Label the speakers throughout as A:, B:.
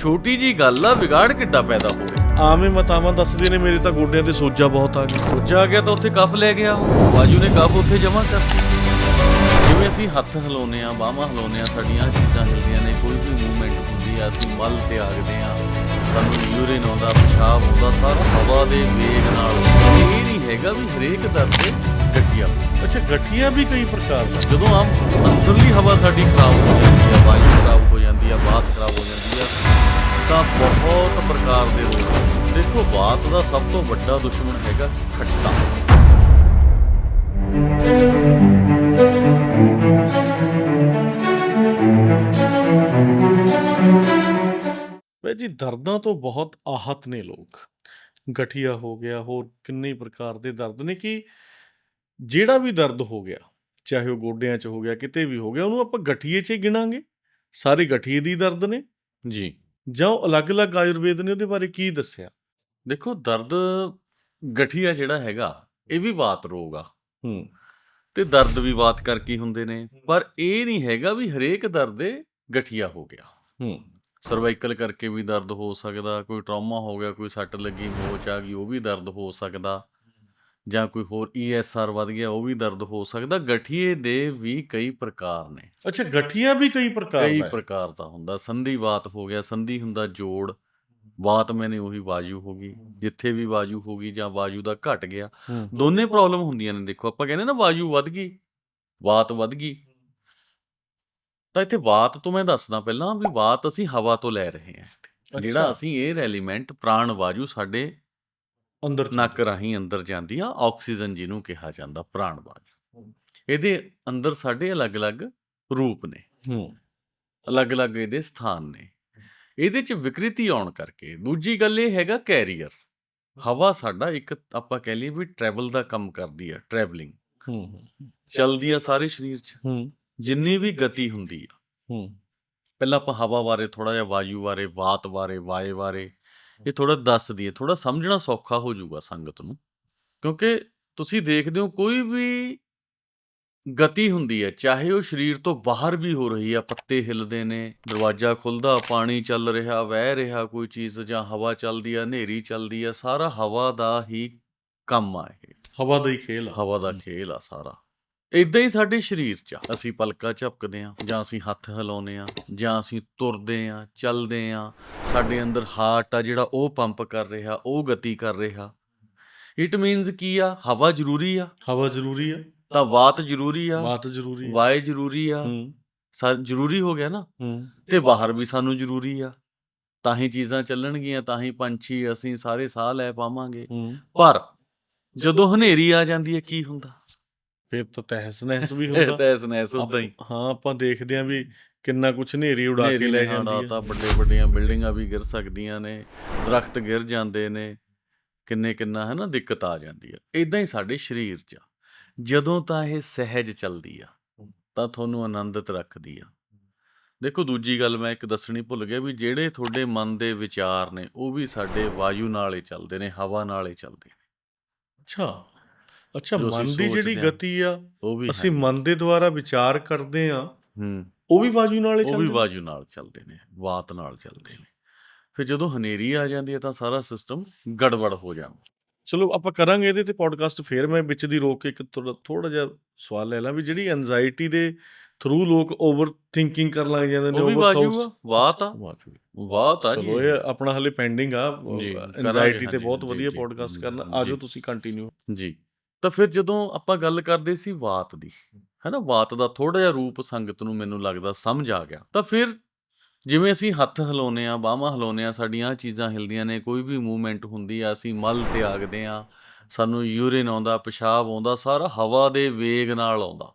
A: ਛੋਟੀ ਜੀ ਗੱਲ ਆ ਵਿਗਾੜ ਕਿੱਡਾ ਪੈਦਾ ਹੋ ਗਿਆ
B: ਆਵੇਂ ਮਤਾਵਾਂ ਦੱਸਦੇ ਨੇ ਮੇਰੇ ਤਾਂ ਗੋਡਿਆਂ ਤੇ ਸੋਜਾ ਬਹੁਤ ਆ ਗਿਆ।
A: ਉੱਚਾ ਗਿਆ ਤਾਂ ਉੱਥੇ ਕੱਫ ਲੈ ਗਿਆ। ਬਾਜੂ ਨੇ ਕੱਫ ਉੱਥੇ ਜਮਾ ਕਰਤੀ। ਜਿਵੇਂ ਅਸੀਂ ਹੱਥ ਹਿਲਾਉਂਦੇ ਆ ਬਾਹਾਂ ਹਿਲਾਉਂਦੇ ਆ ਸਾਡੀਆਂ ਚੀਜ਼ਾਂ ਹਿਲਦੀਆਂ ਨੇ ਕੋਈ ਵੀ ਮੂਵਮੈਂਟ ਹੁੰਦੀ ਆ ਅਸੀਂ ਮਲ ਤਿਆਗਦੇ ਆ ਸਾਨੂੰ ਯੂਰਿਨ ਆਉਂਦਾ ਪਿਸ਼ਾਬ ਆਉਂਦਾ ਸਾਰਾ ਹਵਾ ਦੇ ਵੇਗ ਨਾਲ। ਇਹ ਨਹੀਂ ਹੈਗਾ ਵੀ ਹਰੇਕ ਦਰਦ ਗਠੀਆ।
B: ਅੱਛਾ ਗਠੀਆ ਵੀ ਕਈ ਪ੍ਰਕਾਰ ਦਾ।
A: ਜਦੋਂ ਆਮ ਅੰਦਰਲੀ ਹਵਾ ਸਾਡੀ ਖਰਾਬ ਹੋ ਜਾਂਦੀ ਆ ਵਾਯੂ ਖਰਾਬ ਹੋ ਜਾਂਦੀ ਆ ਬਾਤ ਖਰਾਬ ਹੋ ਜਾਂਦੀ ਆ ਤਾਂ ਬਹੁਤ ਪ੍ਰਕਾਰ ਦੇ ਰੋਗ ਦੇਖੋ, ਬਾਤ ਦਾ ਸਭ ਤੋਂ ਵੱਡਾ ਦੁਸ਼ਮਣ ਹੈਗਾ ਖੱਟਾ।
B: ਵੇ ਜੀ, ਦਰਦਾਂ ਤੋਂ ਬਹੁਤ ਆਹਤ ਨੇ ਲੋਕ। ਗਠੀਆ ਹੋ ਗਿਆ, ਹੋਰ ਕਿੰਨੇ ਪ੍ਰਕਾਰ ਦੇ ਦਰਦ ਨੇ ਕਿ ਜਿਹੜਾ ਵੀ ਦਰਦ ਹੋ ਗਿਆ, ਚਾਹੇ ਉਹ ਗੋਡਿਆਂ 'ਚ ਹੋ ਗਿਆ, ਕਿਤੇ ਵੀ ਹੋ ਗਿਆ, ਉਹਨੂੰ ਆਪਾਂ ਗਠੀਏ 'ਚ ਹੀ ਗਿਣਾਂਗੇ। ਸਾਰੇ ਗਠੀਏ ਦੀ ਦਰਦ ਨੇ।
A: ਜੀ।
B: ਜਾਂ ਉਹ ਅਲੱਗ-ਅਲੱਗ ਆਯੁਰਵੇਦ ਨੇ ਉਹਦੇ ਬਾਰੇ ਕੀ ਦੱਸਿਆ?
A: ਦੇਖੋ ਦਰਦ ਗਠੀਆ ਜਿਹੜਾ ਹੈਗਾ ਇਹ ਵੀ ਬਾਤ ਰੋਗ ਆ।
B: ਹੂੰ।
A: ਤੇ ਦਰਦ ਵੀ ਬਾਤ ਕਰਕੇ ਹੁੰਦੇ ਨੇ ਪਰ ਇਹ ਨਹੀਂ ਹੈਗਾ ਵੀ ਹਰੇਕ ਦਰਦ ਦੇ ਗਠੀਆ ਹੋ ਗਿਆ।
B: ਹੂੰ।
A: ਸਰਵਾਈਕਲ ਕਰਕੇ ਵੀ ਦਰਦ ਹੋ ਸਕਦਾ ਕੋਈ ਟਰਾਮਾ ਹੋ ਗਿਆ ਕੋਈ ਸੱਟ ਲੱਗੀ ਮੋਚ ਆ ਗਈ ਉਹ ਵੀ ਦਰਦ ਹੋ ਸਕਦਾ। ਜਾਂ ਕੋਈ ਹੋਰ ਈਐਸਆਰ ਵੱਧ ਗਿਆ ਉਹ ਵੀ ਦਰਦ ਹੋ ਸਕਦਾ। ਗਠੀਏ ਦੇ ਵੀ ਕਈ ਪ੍ਰਕਾਰ ਨੇ।
B: ਅੱਛਾ ਗਠੀਆ ਵੀ ਕਈ ਪ੍ਰਕਾਰ
A: ਕਈ
B: ਦਾ ਹੈ।
A: ਪ੍ਰਕਾਰ ਦਾ ਹੁੰਦਾ। ਸੰਧੀ ਵਾਤ ਹੋ ਗਿਆ ਸੰਧੀ ਹੁੰਦਾ ਜੋੜ। ਵਾਤ ਮੈਨੇ ਉਹੀ ਵਾਜੂ ਹੋ ਗਈ ਜਿੱਥੇ ਵੀ ਵਾਜੂ ਹੋ ਗਈ ਜਾਂ ਵਾਜੂ ਦਾ ਘਟ ਗਿਆ।
B: ਹੂੰ।
A: ਦੋਨੇ ਪ੍ਰੋਬਲਮ ਹੁੰਦੀਆਂ ਨੇ ਦੇਖੋ ਆਪਾਂ ਕਹਿੰਦੇ ਨਾ ਵਾਜੂ ਵੱਧ ਗਈ ਵਾਤ ਵੱਧ ਗਈ। ਤਾਂ ਇੱਥੇ ਵਾਤ ਤੋਂ ਮੈਂ ਦੱਸਦਾ ਪਹਿਲਾਂ ਵੀ ਵਾਤ ਅਸੀਂ ਹਵਾ ਤੋਂ ਲੈ ਰਹੇ ਹਾਂ ਜਿਹੜਾ। ਅਸੀਂ 에ਅਰ ਐਲੀਮੈਂਟ ਪ੍ਰਾਣ ਵਾਯੂ ਸਾਡੇ
B: ਅੰਦਰ
A: ਨੱਕ ਰਾਹੀਂ ਅੰਦਰ ਜਾਂਦੀ ਆ ਆਕਸੀਜਨ ਜਿਹਨੂੰ ਕਿਹਾ ਜਾਂਦਾ ਪ੍ਰਾਣ ਵਾਯੂ ਇਹਦੇ ਅੰਦਰ ਸਾਡੇ ਅਲੱਗ-ਅਲੱਗ ਰੂਪ ਨੇ।
B: ਹੂੰ।
A: ਅਲੱਗ-ਅਲੱਗ ਇਹਦੇ ਸਥਾਨ ਨੇ। ਇਹਦੇ ਚ ਵਿਕ੍ਰਿਤੀ ਆਉਣ ਕਰਕੇ ਦੂਜੀ ਗੱਲ ਇਹ ਹੈਗਾ ਕੈਰੀਅਰ। ਹਵਾ ਸਾਡਾ ਇੱਕ ਆਪਾਂ ਕਹਿ ਲਈਏ ਵੀ ਟਰੈਵਲ ਦਾ ਕੰਮ ਕਰਦੀ ਆ ਟਰੈਵਲਿੰਗ
B: ਹੂੰ ਹੂੰ,
A: ਚਲਦੀ ਆ ਸਾਰੇ ਸਰੀਰ 'ਚ।
B: ਹੂੰ।
A: ਜਿੰਨੀ ਵੀ ਗਤੀ ਹੁੰਦੀ ਆ।
B: ਹੂੰ।
A: ਪਹਿਲਾਂ ਆਪਾਂ ਹਵਾ ਬਾਰੇ ਥੋੜਾ ਜਿਹਾ ਵਾਯੂ ਬਾਰੇ ਵਾਤ ਬਾਰੇ ਵਾਏ ਬਾਰੇ ਇਹ ਥੋੜਾ ਦੱਸ ਦਈਏ ਥੋੜਾ ਸਮਝਣਾ ਸੌਖਾ ਹੋ ਜਾਊਗਾ ਸੰਗਤ ਨੂੰ। ਕਿਉਂਕਿ ਤੁਸੀਂ ਦੇਖਦੇ ਹੋ ਕੋਈ ਵੀ ਗਤੀ ਹੁੰਦੀ ਹੈ ਚਾਹੇ ਉਹ ਸਰੀਰ ਤੋਂ ਬਾਹਰ ਵੀ ਹੋ ਰਹੀ ਆ ਪੱਤੇ ਹਿੱਲਦੇ ਨੇ ਦਰਵਾਜ਼ਾ ਖੁੱਲਦਾ ਪਾਣੀ ਚੱਲ ਰਿਹਾ ਵਹਿ ਰਿਹਾ ਕੋਈ ਚੀਜ਼ ਜਾਂ ਹਵਾ ਚੱਲਦੀ ਆ ਹਨੇਰੀ ਚੱਲਦੀ ਆ ਸਾਰਾ ਹਵਾ ਦਾ ਹੀ ਕੰਮ ਆ ਇਹ।
B: ਹਵਾ ਦਾ ਹੀ ਖੇਲ ਆ।
A: ਹਵਾ ਦਾ ਖੇਲ ਆ ਸਾਰਾ। ਇਦਾਂ ਹੀ ਸਾਡੇ ਸਰੀਰ 'ਚ ਆ। ਅਸੀਂ ਪਲਕਾਂ ਝਪਕਦੇ ਆ ਜਾਂ ਅਸੀਂ ਹੱਥ ਹਿਲਾਉਂਦੇ ਆ ਜਾਂ ਅਸੀਂ ਤੁਰਦੇ ਆ ਚੱਲਦੇ ਆ ਸਾਡੇ ਅੰਦਰ ਹਾਰਟ ਆ ਜਿਹੜਾ ਉਹ ਪੰਪ ਕਰ ਰਿਹਾ ਉਹ ਗਤੀ ਕਰ ਰਿਹਾ। ਇਟ ਮੀਨਸ ਕੀ ਆ? ਹਵਾ ਜ਼ਰੂਰੀ ਆ।
B: ਹਵਾ ਜ਼ਰੂਰੀ ਆ।
A: ਤਾਂ ਵਾਤ ਜ਼ਰੂਰੀ ਆ।
B: ਬਾਤ ਜ਼ਰੂਰੀ ਆ।
A: ਵਾਯ ਜ਼ਰੂਰੀ ਆ।
B: ਹੂੰ।
A: ਸਾ ਜ਼ਰੂਰੀ ਹੋ ਗਿਆ ਨਾ।
B: ਹੂੰ।
A: ਤੇ ਬਾਹਰ ਵੀ ਸਾਨੂੰ ਜ਼ਰੂਰੀ ਆ। ਤਾਂ ਹੀ ਚੀਜ਼ਾਂ ਚੱਲਣਗੀਆਂ ਤਾਂ ਹੀ ਪੰਛੀ ਅਸੀਂ ਸਾਰੇ ਸਾਹ ਲੈ ਪਾਵਾਂਗੇ।
B: ਹੂੰ।
A: ਪਰ ਜਦੋਂ ਹਨੇਰੀ ਆ ਜਾਂਦੀ ਹੈ ਕੀ ਹੁੰਦਾ?
B: ਫਿਰ ਤਾਂ ਤਹਿਸ ਨਹਿਸ ਵੀ ਹੁੰਦਾ।
A: ਤਾਂ ਇਸ ਨੇ ਉਦਾਂ ਹੀ।
B: ਹਾਂ ਆਪਾਂ ਦੇਖਦੇ ਆਂ ਵੀ ਕਿੰਨਾ ਕੁਛ ਹਨੇਰੀ ਉਡਾ ਕੇ ਲੈ ਜਾਂਦੀ ਹੈ
A: ਤਾਂ ਵੱਡੇ ਵੱਡੀਆਂ ਬਿਲਡਿੰਗਾਂ ਵੀ ਗਿਰ ਸਕਦੀਆਂ ਨੇ ਦਰਖਤ ਗਿਰ ਜਾਂਦੇ ਨੇ ਕਿੰਨੇ ਕਿੰਨਾ ਹੈ ਨਾ ਦਿੱਕਤ ਆ ਜਾਂਦੀ ਹੈ ਇਦਾਂ ਹੀ ਸਾਡੇ ਸਰੀਰ 'ਚ ਆ। ਜਦੋਂ ਤਾਂ ਇਹ ਸਹਿਜ ਚੱਲਦੀ ਆ ਤਾਂ ਤੁਹਾਨੂੰ ਆਨੰਦਿਤ ਰੱਖਦੀ ਆ। ਦੇਖੋ ਦੂਜੀ ਗੱਲ ਮੈਂ ਇੱਕ ਦੱਸਣੀ ਭੁੱਲ ਗਿਆ ਵੀ ਜਿਹੜੇ ਤੁਹਾਡੇ ਮਨ ਦੇ ਵਿਚਾਰ ਨੇ ਉਹ ਵੀ ਸਾਡੇ ਵਾਯੂ ਨਾਲ ਹੀ ਚੱਲਦੇ ਨੇ ਹਵਾ ਨਾਲ ਹੀ ਚੱਲਦੇ ਨੇ।
B: ਅੱਛਾ। ਅੱਛਾ ਮਨ ਦੀ ਜਿਹੜੀ। ਗਤੀ ਆ
A: ਉਹ ਵੀ
B: ਅਸੀਂ। ਮਨ ਦੇ ਦੁਆਰਾ ਵਿਚਾਰ ਕਰਦੇ ਆ
A: ਹੂੰ।
B: ਉਹ ਵੀ ਵਾਜੂ ਨਾਲ ਹੀ
A: ਉਹ ਵੀ
B: ਚੱਲਦੇ
A: ਵਾਯੂ ਨਾਲ ਚੱਲਦੇ ਨੇ ਵਾਤ ਨਾਲ ਚੱਲਦੇ ਨੇ। ਫਿਰ ਜਦੋਂ ਹਨੇਰੀ ਆ ਜਾਂਦੀ ਹੈ ਤਾਂ ਸਾਰਾ ਸਿਸਟਮ ਗੜਬੜ ਹੋ ਜਾਂਦਾ।
B: ਚਲੋ ਆਪਾਂ ਕਰਾਂਗੇ ਇਹਦੇ ਤੇ ਪੋਡਕਾਸਟ ਫੇਰ। ਮੈਂ ਵਿੱਚ ਦੀ ਰੋਕ ਕੇ ਇੱਕ ਥੋੜਾ ਜਿਹਾ ਸਵਾਲ ਲੈ ਲਾਂ ਵੀ ਜਿਹੜੀ ਐਂਜ਼ਾਇਟੀ ਦੇ ਥਰੂ ਲੋਕ ਓਵਰ ਥਿੰਕਿੰਗ ਕਰਨ ਲੱਗ ਜਾਂਦੇ ਨੇ thoughts-
A: ਆ ਵਾਤ ਆ।
B: ਵਾਜੂ।
A: ਵਾਤ ਆ ਜੀ।
B: ਚਲੋ ਇਹ ਆਪਣਾ ਹਲੇ ਪੈਂਡਿੰਗ ਆ ਐਂਜ਼ਾਇਟੀ ਤੇ ਬਹੁਤ ਵਧੀਆ ਪੋਡਕਾਸਟ ਕਰਨਾ। ਆਜੋ ਤੁਸੀਂ ਕੰਟੀਨਿਊ
A: ਜੀ। ਤਾਂ ਫਿਰ ਜਦੋਂ ਆਪਾਂ ਗੱਲ ਕਰਦੇ ਸੀ ਵਾਤ ਦੀ ਹੈਨਾ? ਵਾਤ ਦਾ ਥੋੜਾ ਜਿਹਾ ਰੂਪ ਸੰਗਤ ਨੂੰ ਮੈਨੂੰ ਲੱਗਦਾ ਸਮਝ ਆ ਗਿਆ। ਤਾਂ ਫਿਰ ਜਿਵੇਂ ਅਸੀਂ ਹੱਥ ਹਿਲਾਉਨੇ ਆ ਬਾਹਾਂ ਹਿਲਾਉਨੇ ਆ ਸਾਡੀਆਂ ਚੀਜ਼ਾਂ ਹਿਲਦੀਆਂ ਨੇ ਕੋਈ ਵੀ ਮੂਵਮੈਂਟ ਹੁੰਦੀ ਆ ਅਸੀਂ ਮਲ ਤਿਆਗਦੇ ਆ ਸਾਨੂੰ ਯੂਰਿਨ ਆਉਂਦਾ ਪਿਸ਼ਾਬ ਆਉਂਦਾ ਸਾਰਾ ਹਵਾ ਦੇ ਵੇਗ ਨਾਲ ਆਉਂਦਾ।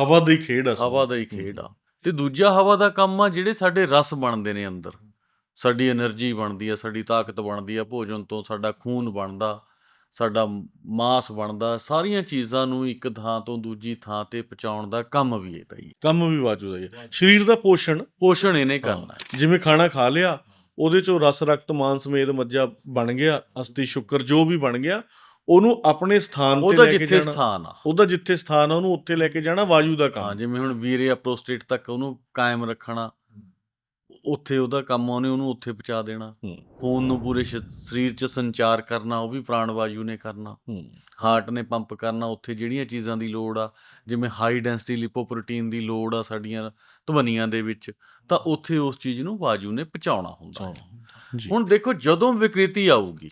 B: ਹਵਾ ਦਾ ਹੀ ਖੇਡ ਆ
A: ਹਵਾ ਦਾ। ਹੀ ਖੇਡ ਆ। ਤੇ ਦੂਜਾ ਹਵਾ ਦਾ ਕੰਮ ਆ ਜਿਹੜੇ ਸਾਡੇ ਰਸ ਬਣਦੇ ਨੇ ਅੰਦਰ। ਸਾਡੀ એનર્ਜੀ ਬਣਦੀ ਆ ਸਾਡੀ ਤਾਕਤ ਬਣਦੀ ਆ ਭੋਜਨ ਤੋਂ ਸਾਡਾ ਖੂਨ ਬਣਦਾ। ਸਾਡਾ ਮਾਸ ਬਣਦਾ ਸਾਰੀਆਂ ਚੀਜ਼ਾਂ ਨੂੰ ਇੱਕ ਥਾਂ ਤੋਂ ਦੂਜੀ ਥਾਂ ਤੇ ਪਹੁੰਚਾਉਣ ਦਾ ਕੰਮ ਵੀ ਇਹਦਾ ਹੀ ਹੈ।
B: ਕੰਮ ਵੀ ਵਾਜੂ ਦਾ ਹੀ ਹੈ। ਸਰੀਰ ਦਾ ਪੋਸ਼ਣ।
A: ਪੋਸ਼ਣ ਇਹਨੇ ਕਰਨਾ ਹੈ।
B: ਜਿਵੇਂ ਖਾਣਾ ਖਾ ਲਿਆ ਉਹਦੇ ਚੋਂ ਰਸ ਰਕਤ ਮਾਂਸ ਸਮੇਤ ਮੱਜਾ ਬਣ ਗਿਆ ਅਸਥੀ ਸ਼ੁਕਰ ਜੋ ਵੀ ਬਣ ਗਿਆ ਉਹਨੂੰ ਆਪਣੇ ਸਥਾਨ ਤੇ
A: ਉਹਦਾ
B: ਲੈ ਕੇ
A: ਜਿੱਥੇ
B: ਜਾਣਾ।
A: ਸਥਾਨ ਆ।
B: ਉਹਦਾ ਜਿੱਥੇ ਸਥਾਨ ਆ ਉਹਨੂੰ ਉੱਥੇ ਲੈ ਕੇ ਜਾਣਾ ਵਾਜੂ ਦਾ
A: ਹਾਂ
B: ਕੰਮ
A: ਜਿਵੇਂ ਹੁਣ ਵੀਰੇ ਆ ਪ੍ਰੋਸਟੇਟ ਤੱਕ ਉਹਨੂੰ ਕਾਇਮ ਰੱਖਣਾ ਉੱਥੇ ਉਹਦਾ ਕੰਮ ਆਉਣੇ ਉਹਨੂੰ ਉੱਥੇ ਪਹੁੰਚਾ ਦੇਣਾ। ਖੂਨ ਨੂੰ ਪੂਰੇ ਸਰੀਰ 'ਚ ਸੰਚਾਰ ਕਰਨਾ ਉਹ ਵੀ ਪ੍ਰਾਣ ਵਾਯੂ ਨੇ ਕਰਨਾ। ਹਾਰਟ ਨੇ ਪੰਪ ਕਰਨਾ ਉੱਥੇ ਜਿਹੜੀਆਂ ਚੀਜ਼ਾਂ ਦੀ ਲੋੜ ਆ ਜਿਵੇਂ ਹਾਈ ਡੈਂਸਿਟੀ ਲਿਪੋਪ੍ਰੋਟੀਨ ਦੀ ਲੋੜ ਆ ਸਾਡੀਆਂ ਧਵਨੀਆਂ ਦੇ ਵਿੱਚ ਤਾਂ ਉੱਥੇ ਉਸ ਚੀਜ਼ ਨੂੰ ਵਾਯੂ ਨੇ ਪਹੁੰਚਾਉਣਾ ਹੁੰਦਾ। ਹੁਣ ਦੇਖੋ ਜਦੋਂ ਵਿਕ੍ਰਿਤੀ ਆਊਗੀ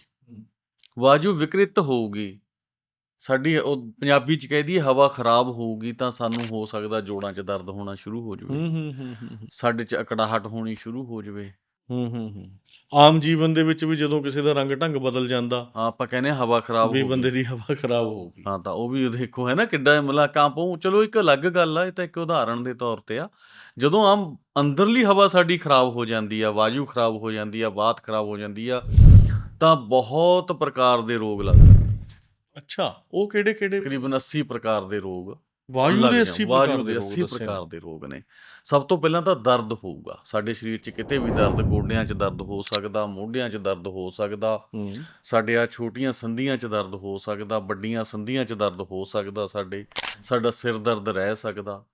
A: ਵਾਯੂ ਵਿਕ੍ਰਿਤ ਹੋਊਗੀ ਸਾਡੀ ਉਹ ਪੰਜਾਬੀ ਚ ਕਹਿਦੀ ਹਵਾ ਖਰਾਬ ਹੋਊਗੀ ਤਾਂ ਸਾਨੂੰ ਹੋ ਸਕਦਾ ਜੋੜਾਂ 'ਚ ਦਰਦ ਹੋਣਾ ਸ਼ੁਰੂ ਹੋ ਜਾਵੇ।
B: ਹੂੰ ਹੂੰ ਹੂੰ ਹੂੰ, ਹੂੰ।
A: ਸਾਡੇ 'ਚ ਅਕੜਾਹਟ ਹੋਣੀ ਸ਼ੁਰੂ ਹੋ ਜਾਵੇ।
B: ਹੂੰ ਹੂੰ ਹੂੰ। ਆਮ ਜੀਵਨ ਦੇ ਵਿੱਚ ਵੀ ਜਦੋਂ ਕਿਸੇ ਦਾ ਰੰਗ ਢੰਗ ਬਦਲ ਜਾਂਦਾ
A: ਹਾਂ, ਆਪਾਂ ਕਹਿੰਦੇ ਹਾਂ ਹਵਾ ਖਰਾਬ
B: ਵੀ
A: ਹੋ
B: ਬੰਦੇ
A: ਗਈ।
B: ਦੀ ਹਵਾ ਖਰਾਬ ਹੋਊਗੀ।
A: ਹਾਂ ਤਾਂ ਉਹ ਵੀ ਦੇਖੋ ਹੈ ਨਾ ਕਿੱਡਾ ਮਤਲਬ ਕਾਂਪੋ ਚਲੋ ਇੱਕ ਅਲੱਗ ਗੱਲ ਆ ਇਹ ਤਾਂ ਇੱਕ ਉਦਾਹਰਣ ਦੇ ਤੌਰ ਤੇ ਆ। ਜਦੋਂ ਆਮ ਅੰਦਰਲੀ ਹਵਾ ਸਾਡੀ ਖਰਾਬ ਹੋ ਜਾਂਦੀ ਆ ਵਾਯੂ ਖਰਾਬ ਹੋ ਜਾਂਦੀ ਆ ਬਾਤ ਖਰਾਬ ਹੋ ਜਾਂਦੀ ਆ ਤਾਂ ਬਹੁਤ ਪ੍ਰਕਾਰ ਦੇ ਰੋਗ ਲੱਗਦੇ
B: ਅੱਛਾ ਉਹ ਕਿਹੜੇ ਕਿਹੜੇ?
A: ਤਕਰੀਬਨ 80 ਪ੍ਰਕਾਰ ਦੇ ਰੋਗ
B: ਵਾਯੂ ਦੇ
A: ਜਾਣ।
B: 80
A: ਵਾਯੂ
B: ਪ੍ਰਕਾਰ
A: ਦੇ
B: ਦੇ
A: 80
B: ਰੋਗ
A: ਪ੍ਰਕਾਰ ਦੇ ਰੋਗ ਨੇ। ਸਭ ਤੋਂ ਪਹਿਲਾਂ ਤਾਂ ਦਰਦ ਹੋਊਗਾ। ਸਾਡੇ ਸਰੀਰ 'ਚ ਕਿਤੇ ਵੀ ਦਰਦ ਗੋਡਿਆਂ 'ਚ ਦਰਦ ਹੋ ਸਕਦਾ ਮੋਢਿਆਂ 'ਚ ਦਰਦ ਹੋ ਸਕਦਾ ਸਾਡੇ ਆ ਛੋਟੀਆਂ ਸੰਧੀਆਂ 'ਚ ਦਰਦ ਹੋ ਸਕਦਾ ਵੱਡੀਆਂ ਸੰਧੀਆਂ 'ਚ ਦਰਦ ਹੋ ਸਕਦਾ ਸਾਡੇ ਸਾਡਾ ਸਿਰ ਦਰਦ ਰਹਿ ਸਕਦਾ।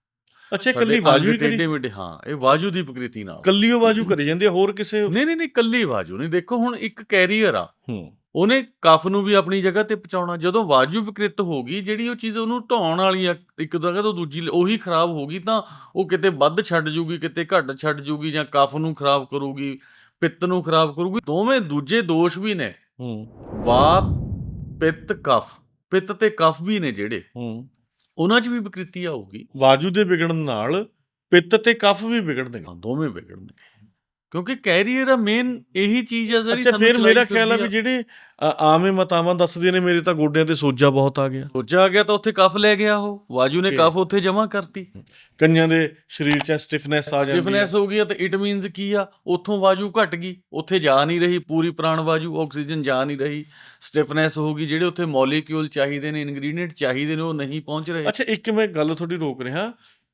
B: ਅੱਛਾ
A: ਅੰਗ
B: ਵਾਯੂ ਹੀ ਕਰੀ
A: ਮੇਢੇ ਹਾਂ ਇਹ ਵਾਯੂ ਦੀ ਪ੍ਰਕਿਰਤੀ ਨਾਲ।
B: ਕੱਲੀ ਉਹ ਵਾਯੂ ਕਰੀ ਜਾਂਦੀ ਹੋਰ ਕਿਸੇ
A: ਨਹੀਂ ਨਹੀਂ ਨਹੀਂ ਕੱਲੀ ਵਾਯੂ ਨਹੀਂ। ਦੇਖੋ ਹੁਣ ਇੱਕ ਕੈਰੀਅਰ ਆ।
B: ਹੂੰ।
A: ਉਹਨੇ ਕਫ ਨੂੰ ਵੀ ਆਪਣੀ ਜਗ੍ਹਾ ਤੇ ਪਹੁੰਚਾਉਣਾ। ਜਦੋਂ ਵਾਯੂ ਵਿਕ੍ਰਿਤ ਹੋ ਗਈ ਜਿਹੜੀ ਉਹ ਚੀਜ਼ ਉਹਨੂੰ ਢਾਉਣ ਵਾਲੀ ਆ ਇੱਕ ਜਗ੍ਹਾ ਤੋਂ ਦੂਜੀ ਉਹੀ ਖਰਾਬ ਹੋ ਗਈ ਤਾਂ ਉਹ ਕਿਤੇ ਵੱਧ ਛੱਡ ਜੂਗੀ ਕਿਤੇ ਘੱਟ ਛੱਡ ਜੂਗੀ ਜਾਂ ਕਫ ਨੂੰ ਖਰਾਬ ਕਰੂਗੀ ਪਿੱਤ ਨੂੰ ਖਰਾਬ ਕਰੂਗੀ ਦੋਵੇਂ ਦੂਜੇ ਦੋਸ਼ ਵੀ ਨੇ।
B: ਹੂੰ।
A: ਵਾਤ ਪਿੱਤ ਕਫ। ਪਿੱਤ ਤੇ ਕਫ ਵੀ ਨੇ ਜਿਹੜੇ।
B: ਹੂੰ।
A: ਉਹਨਾਂ 'ਚ ਵੀ ਵਿਕ੍ਰਿਤੀ ਆਊਗੀ।
B: ਵਾਯੂ ਦੇ ਵਿਗੜਨ ਨਾਲ ਪਿੱਤ ਤੇ ਕਫ ਵੀ ਵਿਗੜਦੇ
A: ਹਾਂ ਦੋਵੇਂ ਵਿਗੜਨਗੇ। ਕਿਉਂਕਿ ਕੈਰੀਅਰ ਆ ਮੇਨ ਇਹੀ ਚੀਜ਼ ਆ ਜਿਹੜੀ
B: ਅੱਛਾ
A: ਸਾਨੂੰ
B: ਫਿਰ ਮੇਰਾ ਖਿਆਲ ਆ ਵੀ ਜਿਹੜੇ ਆਮੇ ਮਤਾਵਾਂ ਦੱਸਦੀਆਂ ਨੇ ਮੇਰੇ ਤਾਂ ਗੋਡਿਆਂ ਤੇ ਸੋਜਾ ਬਹੁਤ ਆ ਗਿਆ।
A: ਸੋਚਿਆ ਗਿਆ ਤਾਂ ਉੱਥੇ ਕਫ ਲੈ ਗਿਆ ਉਹ। ਵਾਜੂ ਨੇ। ਕਫ ਉੱਥੇ ਜਮ੍ਹਾਂ ਕਰਤੀ।
B: ਕਈਆਂ ਦੇ ਸਰੀਰ 'ਚ ਸਟਿਫਨੈਸ ਆ ਜਾਂਦੀ
A: ਸਟਿਫਨੈਸ ਹੋ ਗਈ ਆ ਤਾਂ ਇਟ ਮੀਨਸ ਕੀ ਆ? ਉੱਥੋਂ ਵਾਜੂ ਘਟ ਗਈ ਉੱਥੇ ਜਾ ਨਹੀਂ ਰਹੀ ਪੂਰੀ ਪ੍ਰਾਣ ਵਾਜੂ ਆਕਸੀਜਨ ਜਾ ਨਹੀਂ ਰਹੀ। ਸਟਿਫਨੈਸ ਹੋ ਗਈ ਜਿਹੜੇ ਉੱਥੇ ਮੋਲੀਕਿਊਲ ਚਾਹੀਦੇ ਨੇ ਇਨਗਰੀਡੀਐਂਟ ਚਾਹੀਦੇ ਨੇ ਉਹ ਨਹੀਂ ਪਹੁੰਚ ਰਹੇ।
B: ਅੱਛਾ ਇੱਕ ਮੈਂ ਗੱਲ ਤੁਹਾਡੀ ਰੋਕ ਰਿਹਾ।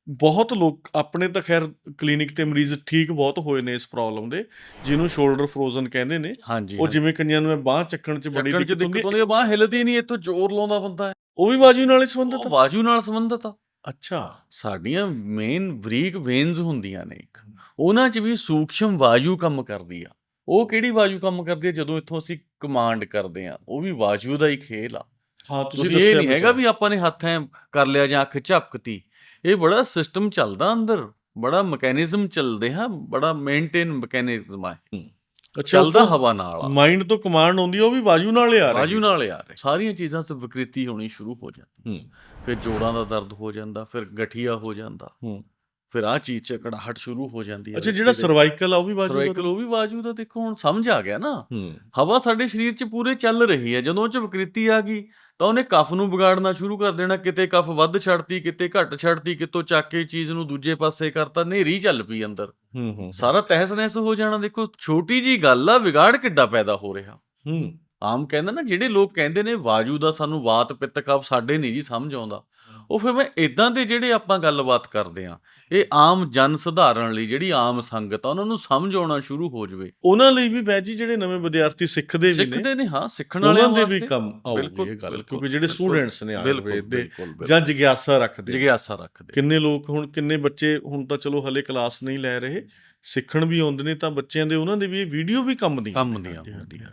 B: ਬਹੁਤ ਲੋਕ ਆਪਣੇ ਤਾਂ ਖੈਰ ਕਲੀਨਿਕ ਤੇ ਮਰੀਜ਼ ਠੀਕ ਬਹੁਤ ਹੋਏ ਨੇ ਇਸ ਪ੍ਰੋਬਲਮ ਦੇ ਜਿਹਨੂੰ ਸ਼ੋਲਡਰ ਫਰੋਜ਼ਨ ਕਹਿੰਦੇ ਨੇ। ਉਹ ਜਿਵੇਂ ਕਈਆਂ ਨੂੰ ਬਾਹ ਚੱਕਣ 'ਚ ਬੜੀ ਦਿੱਕਤ ਹੁੰਦੀ ਹੈ।
A: ਬਾਹ ਹਿਲਦੀ ਨਹੀਂ ਇੱਥੋਂ ਜ਼ੋਰ ਲਾਉਂਦਾ ਬੰਦਾ
B: ਉਹ ਵੀ ਬਾਜੂ ਨਾਲ ਹੀ ਸੰਬੰਧਿਤ ਆ।
A: ਵਾਜੂ ਨਾਲ ਸੰਬੰਧਤ ਆ।
B: ਅੱਛਾ।
A: ਸਾਡੀਆਂ ਮੇਨ ਬਰੀਕ ਵੇਨਸ ਹੁੰਦੀਆਂ ਨੇ ਇੱਕ। ਉਹਨਾਂ 'ਚ ਵੀ ਸੂਖਸ਼ਮ ਵਾਯੂ ਕੰਮ ਕਰਦੀ ਆ। ਉਹ ਕਿਹੜੀ ਵਾਯੂ ਕੰਮ ਕਰਦੀ ਆ? ਜਦੋਂ ਇੱਥੋਂ ਅਸੀਂ ਕਮਾਂਡ ਕਰਦੇ ਆ ਉਹ ਵੀ ਵਾਯੂ ਦਾ ਹੀ ਖੇਲ ਆ।
B: ਹਾਂ
A: ਤੁਸੀਂ ਇਹ ਨਹੀਂ ਹੈਗਾ ਵੀ ਆਪਾਂ ਨੇ ਹੱਥ ਐ ਕਰ ਲਿਆ ਜਾਂ ਅੱਖ ਝਪਕਤੀ। ਇਹ ਬੜਾ ਸਿਸਟਮ ਚੱਲਦਾ ਅੰਦਰ ਬੜਾ ਮੈਕੈਨਿਜ਼ਮ ਚੱਲਦੇ ਆ ਬੜਾ ਮੇਨਟੇਨ ਮੈਕੈਨਿਜ਼ਮ ਆ ਚੱਲਦਾ ਹਵਾ ਨਾਲ
B: ਮਾਈਂਡ ਤੋਂ ਕਮਾਂਡ ਆਉਂਦੀ ਉਹ ਵੀ ਵਾਯੂ ਨਾਲ ਆ ਰਹੀ।
A: ਵਾਯੂ ਨਾਲ ਆ ਰਹੇ। ਸਾਰੀਆਂ ਚੀਜ਼ਾਂ ਵਿਕ੍ਰਿਤੀ ਹੋਣੀ ਸ਼ੁਰੂ ਹੋ ਜਾਂਦੀ। ਫਿਰ ਜੋੜਾਂ ਦਾ ਦਰਦ ਹੋ ਜਾਂਦਾ ਫਿਰ ਗਠੀਆ ਹੋ ਜਾਂਦਾ।
B: ਹੂੰ।
A: ਫਿਰ ਆ ਚੀਜ਼ 'ਚ ਕੜਾਹਟ ਸ਼ੁਰੂ ਹੋ ਜਾਂਦੀ ਹੈ
B: ਅੱਛਾ ਜਿਹੜਾ ਸਰਵਾਈਕਲ ਆ ਉਹ ਵੀ ਦਾ
A: ਸਰਵਾਈਕਲ ਉਹ ਵੀ ਵਾਜੂ ਦਾ ਦੇਖੋ ਹੁਣ ਸਮਝ ਆ ਗਿਆ ਨਾ। ਹਵਾ ਸਾਡੇ ਸਰੀਰ 'ਚ ਪੂਰੇ ਚੱਲ ਰਹੀ ਹੈ। ਜਦੋਂ ਉਹ 'ਚ ਵਿਕ੍ਰਿਤੀ ਆ ਗਈ ਤਾਂ ਉਹਨੇ ਕਫ ਨੂੰ ਵਿਗਾੜਨਾ ਸ਼ੁਰੂ ਕਰ ਦੇਣਾ। ਕਿਤੇ ਕਫ ਵੱਧ ਛੱਡਤੀ ਕਿਤੇ ਘੱਟ ਛੱਡਤੀ ਕਿਤੋਂ ਚੱਕ ਕੇ ਚੀਜ਼ ਨੂੰ ਦੂਜੇ ਪਾਸੇ ਕਰਤਾ ਨੇਰੀ ਚੱਲ ਪਈ ਅੰਦਰ।
B: ਹੂੰ ਹੂੰ।
A: ਸਾਰਾ ਤਹਿਸ ਨਹਿਸ ਹੋ ਜਾਣਾ। ਦੇਖੋ ਛੋਟੀ ਜੀ ਗੱਲ ਆ ਵਿਗਾੜ ਕਿੱਡਾ ਪੈਦਾ ਹੋ ਰਿਹਾ।
B: ਹੂੰ।
A: ਆਮ ਕਹਿੰਦੇ ਨਾ ਜਿਹੜੇ ਲੋਕ ਕਹਿੰਦੇ ਨੇ ਵਾਯੂ ਦਾ ਸਾਨੂੰ ਵਾਤ ਪਿੱਤ ਕਫ ਸਾਡੇ ਨਹੀਂ ਜੀ ਸਮਝ ਆਉਂਦਾ। ਉਹ ਫਿਰ ਮੈਂ ਇਦਾਂ ਦੇ ਜਿਹੜੇ ਆਪਾਂ ਗੱਲਬਾਤ ਕਰਦੇ ਆ ਇਹ ਆਮ ਜਨ ਸਧਾਰਨ ਲਈ ਜਿਹੜੀ ਆਮ ਸੰਗਤ ਆ ਉਹਨਾਂ ਨੂੰ ਸਮਝ ਆਉਣਾ ਸ਼ੁਰੂ ਹੋ ਜਾਵੇ।
B: ਉਹਨਾਂ ਲਈ ਵੀ ਵੈਜੀ ਜਿਹੜੇ ਨਵੇਂ ਵਿਦਿਆਰਥੀ ਸਿੱਖਦੇ ਵੀ ਨੇ
A: ਸਿੱਖਦੇ ਨੇ ਹਾਂ ਸਿੱਖਣ ਵਾਲਿਆਂ
B: ਉਹਨਾਂ ਦੇ ਵੀ ਕੰਮ ਆਉਗੀ ਇਹ ਗੱਲ ਕਿਉਂਕਿ ਜਿਹੜੇ ਸਟੂਡੈਂਟਸ ਨੇ ਆਯੁਰਵੇਦ ਦੇ। ਜਾਂ ਜਿਗਿਆਸਾ ਰੱਖਦੇ।
A: ਜਿਗਿਆਸਾ ਰੱਖਦੇ।
B: ਕਿੰਨੇ ਲੋਕ ਹੁਣ ਕਿੰਨੇ ਬੱਚੇ ਹੁਣ ਤਾਂ ਚਲੋ ਹਲੇ ਕਲਾਸ ਨਹੀਂ ਲੈ ਰਹੇ ਸਿੱਖਣ ਵੀ ਆਉਂਦੇ ਨੇ ਤਾਂ ਬੱਚਿਆਂ ਦੇ ਉਹਨਾਂ ਦੇ ਵੀ ਇਹ ਵੀਡੀਓ ਵੀ ਕੰਮ ਦੀਆਂ
A: ਕੰਮ ਦੀਆਂ ਹੁੰਦੀਆਂ।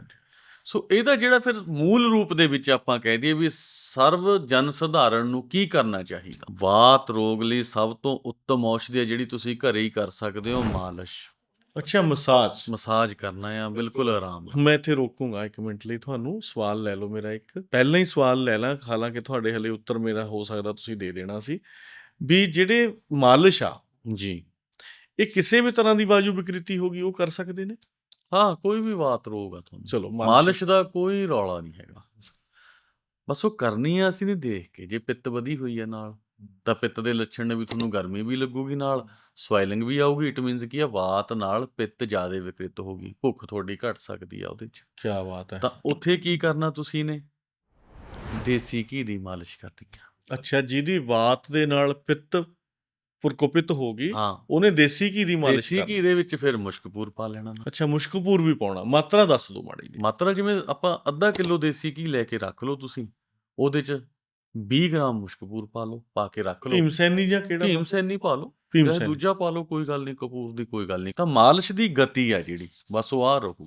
A: ਸੋ ਇਹਦਾ ਜਿਹੜਾ ਫਿਰ ਮੂਲ ਰੂਪ ਦੇ ਵਿੱਚ ਆਪਾਂ ਕਹਿ ਦਈਏ ਵੀ ਸਰਵ ਜਨ ਸਧਾਰਨ ਨੂੰ ਕੀ ਕਰਨਾ ਚਾਹੀਦਾ? ਵਾਤ ਰੋਗ ਲਈ ਸਭ ਤੋਂ ਉੱਤਮ ਔਸ਼ਧੀ ਹੈ ਜਿਹੜੀ ਤੁਸੀਂ ਘਰੇ ਹੀ ਕਰ ਸਕਦੇ ਹੋ ਮਾਲਿਸ਼।
B: ਅੱਛਾ ਮਸਾਜ।
A: ਮਸਾਜ ਕਰਨਾ ਆ ਬਿਲਕੁਲ ਆਰਾਮ ਨਾਲ।
B: ਮੈਂ ਇੱਥੇ ਰੋਕੂੰਗਾ ਇੱਕ ਮਿੰਟ ਲਈ ਤੁਹਾਨੂੰ ਸਵਾਲ ਲੈ ਲਓ ਮੇਰਾ ਇੱਕ। ਪਹਿਲਾਂ ਹੀ ਸਵਾਲ ਲੈ ਲਾਂ ਹਾਲਾਂਕਿ ਤੁਹਾਡੇ ਹਲੇ ਉੱਤਰ ਮੇਰਾ ਹੋ ਸਕਦਾ ਤੁਸੀਂ ਦੇ ਦੇਣਾ ਸੀ। ਵੀ ਜਿਹੜੇ ਮਾਲਿਸ਼ ਆ
A: ਜੀ।
B: ਇਹ ਕਿਸੇ ਵੀ ਤਰ੍ਹਾਂ ਦੀ ਵਾਯੂ ਵਿਕ੍ਰਿਤੀ ਹੋਗੀ ਉਹ ਕਰ ਸਕਦੇ ਨੇ?
A: ਹਾਂ ਕੋਈ ਵੀ ਬਾਤ ਰੋਗ ਤੁਹਾਨੂੰ।
B: ਚਲੋ
A: ਮਾਲਿਸ਼ ਦਾ ਕੋਈ ਰੌਲਾ ਨਹੀਂ ਹੈਗਾ। ਬਸ ਉਹ ਕਰਨੀ ਆ ਅਸੀਂ ਨਹੀਂ ਦੇਖ ਕੇ। ਜੇ ਪਿੱਤ ਵਧੀ ਹੋਈ ਹੈ ਨਾਲ ਤਾਂ ਪਿੱਤ ਦੇ ਲੱਛਣ ਨੇ ਵੀ ਤੁਹਾਨੂੰ ਗਰਮੀ ਵੀ ਲੱਗੂਗੀ ਨਾਲ ਸਵੈਲਿੰਗ ਵੀ ਆਊਗੀ ਇਟ ਮੀਨਸ ਕੀ ਆ ਵਾਤ ਨਾਲ ਪਿੱਤ ਜ਼ਿਆਦਾ ਵਿਕ੍ਰਿਤ ਹੋਗੀ ਭੁੱਖ ਤੁਹਾਡੀ ਘਟ ਸਕਦੀ ਆ ਉਹਦੇ 'ਚ।
B: ਕੀ ਬਾਤ ਹੈ।
A: ਤਾਂ ਉੱਥੇ ਕੀ ਕਰਨਾ ਤੁਸੀਂ ਨੇ? ਦੇਸੀ ਘੀ ਦੀ ਮਾਲਿਸ਼ ਕਰਨੀ ਆ।
B: ਅੱਛਾ ਜਿਹਦੀ ਵਾਤ ਦੇ ਨਾਲ ਪਿੱਤ ਪ੍ਰਕੋਪਿਤ ਹੋ ਗਈ
A: ਹਾਂ।
B: ਉਹਨੇ ਦੇਸੀ ਘੀ ਦੀ ਮਾਲਿਸ਼
A: ਦੇਸੀ ਘੀ ਦੇ ਵਿੱਚ ਫਿਰ ਮੁਸ਼ਕਪੂਰ ਪਾ ਲੈਣਾ।
B: ਅੱਛਾ ਮੁਸ਼ਕਪੂਰ ਵੀ ਪਾਉਣਾ ਮਾਤਰਾ ਦੱਸ ਦਿਓ ਮਾੜੀ ਜੀ
A: ਮਾਤਰਾ ਜਿਵੇਂ ਆਪਾਂ ਅੱਧਾ ਕਿਲੋ ਦੇਸੀ ਘੀ ਲੈ ਕੇ ਰੱਖ ਲਓ ਤੁਸੀਂ ਉਹਦੇ 'ਚ 20 ਗ੍ਰਾਮ ਮੁਸ਼ਕਪੂਰ ਪਾ ਲਓ ਪਾ ਕੇ ਰੱਖ ਲਓ।
B: ਭੀਮ ਸੈਨੀ ਜਾਂ ਕਿਹੜਾ
A: ਭੀਮ ਸੈਨੀ ਪਾ ਲਓ
B: ਸੈਨੀ।
A: ਦੂਜਾ ਪਾ ਲਓ ਕੋਈ ਗੱਲ ਨਹੀਂ ਕਪੂਰ ਦੀ ਕੋਈ ਗੱਲ ਨਹੀਂ। ਤਾਂ ਮਾਲਿਸ਼ ਦੀ ਗਤੀ ਆ ਜਿਹੜੀ ਬਸ ਉਹ ਆ ਰਹੂਗੀ।